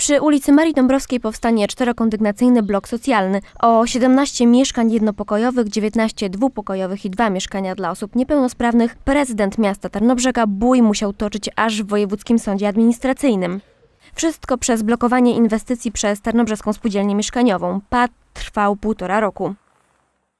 Przy ulicy Marii Dąbrowskiej powstanie czterokondygnacyjny blok socjalny o 17 mieszkań jednopokojowych, 19 dwupokojowych i dwa mieszkania dla osób niepełnosprawnych. Prezydent miasta Tarnobrzega bój musiał toczyć aż w Wojewódzkim Sądzie Administracyjnym. Wszystko przez blokowanie inwestycji przez Tarnobrzeską Spółdzielnię Mieszkaniową. Pad trwał półtora roku.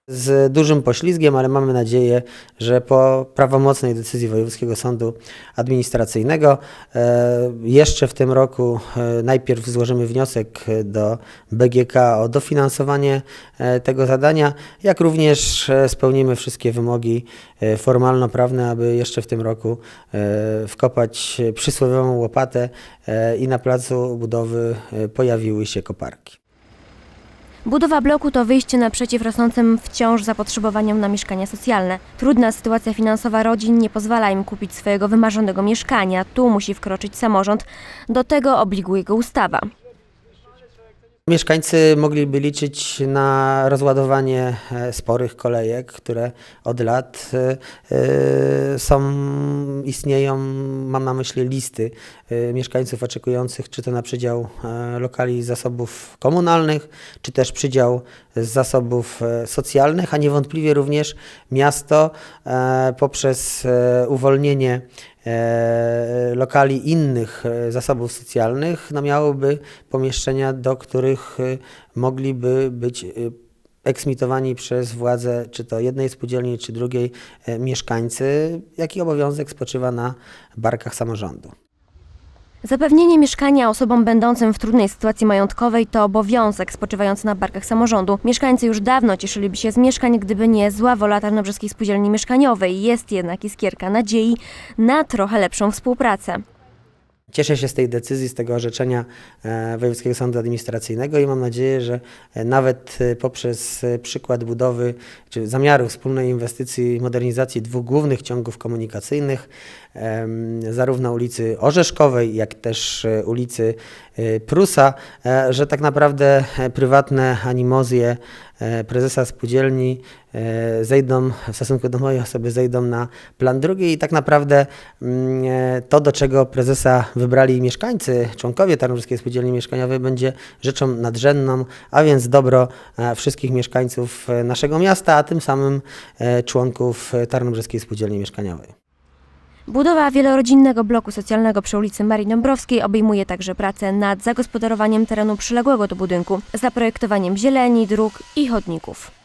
Z dużym poślizgiem, ale mamy nadzieję, że po prawomocnej decyzji Wojewódzkiego Sądu Administracyjnego e, jeszcze w tym roku e, najpierw złożymy wniosek do BGK o dofinansowanie e, tego zadania, jak również spełnimy wszystkie wymogi formalno-prawne, aby jeszcze w tym roku wkopać przysłowiową łopatę i na placu budowy pojawiły się koparki. Budowa bloku to wyjście naprzeciw rosnącym wciąż zapotrzebowaniom na mieszkania socjalne. Trudna sytuacja finansowa rodzin nie pozwala im kupić swojego wymarzonego mieszkania. Tu musi wkroczyć samorząd. Do tego obliguje go ustawa. Mieszkańcy mogliby liczyć na rozładowanie e, sporych kolejek, które od lat e, e, są, istnieją, mam na myśli listy mieszkańców oczekujących, czy to na przydział lokali zasobów komunalnych, czy też przydział z zasobów socjalnych, a niewątpliwie również miasto poprzez uwolnienie lokali innych e, zasobów socjalnych, no miałoby pomieszczenia, do których e, mogliby być e, eksmitowani przez władze, czy to jednej spółdzielni, czy drugiej e, mieszkańcy, jaki obowiązek spoczywa na barkach samorządu. Zapewnienie mieszkania osobom będącym w trudnej sytuacji majątkowej to obowiązek spoczywający na barkach samorządu. Mieszkańcy już dawno cieszyliby się z mieszkań, gdyby nie zła wola Tarnobrzeskiej Spółdzielni Mieszkaniowej. Jest jednak iskierka nadziei na trochę lepszą współpracę. Cieszę się z tej decyzji, z tego orzeczenia e, Wojewódzkiego Sądu Administracyjnego i mam nadzieję, że e, nawet e, poprzez przykład budowy czy zamiaru wspólnej inwestycji i modernizacji dwóch głównych ciągów komunikacyjnych, zarówno ulicy Orzeszkowej, jak też ulicy Prusa, że tak naprawdę prywatne animozje prezesa spółdzielni e, zejdą w stosunku do mojej osoby zejdą na plan drugi i tak naprawdę mm, e, to, do czego prezesa wybrali mieszkańcy, członkowie Tarnowskiej Spółdzielni Mieszkaniowej będzie rzeczą nadrzędną, a więc dobro e, wszystkich mieszkańców e, naszego miasta, a tym samym e, członków e, Tarnobrzeskiej Spółdzielni Mieszkaniowej. Budowa wielorodzinnego bloku socjalnego przy ulicy Marii Dąbrowskiej obejmuje także pracę nad zagospodarowaniem terenu przyległego do budynku, zaprojektowaniem zieleni, dróg i chodników.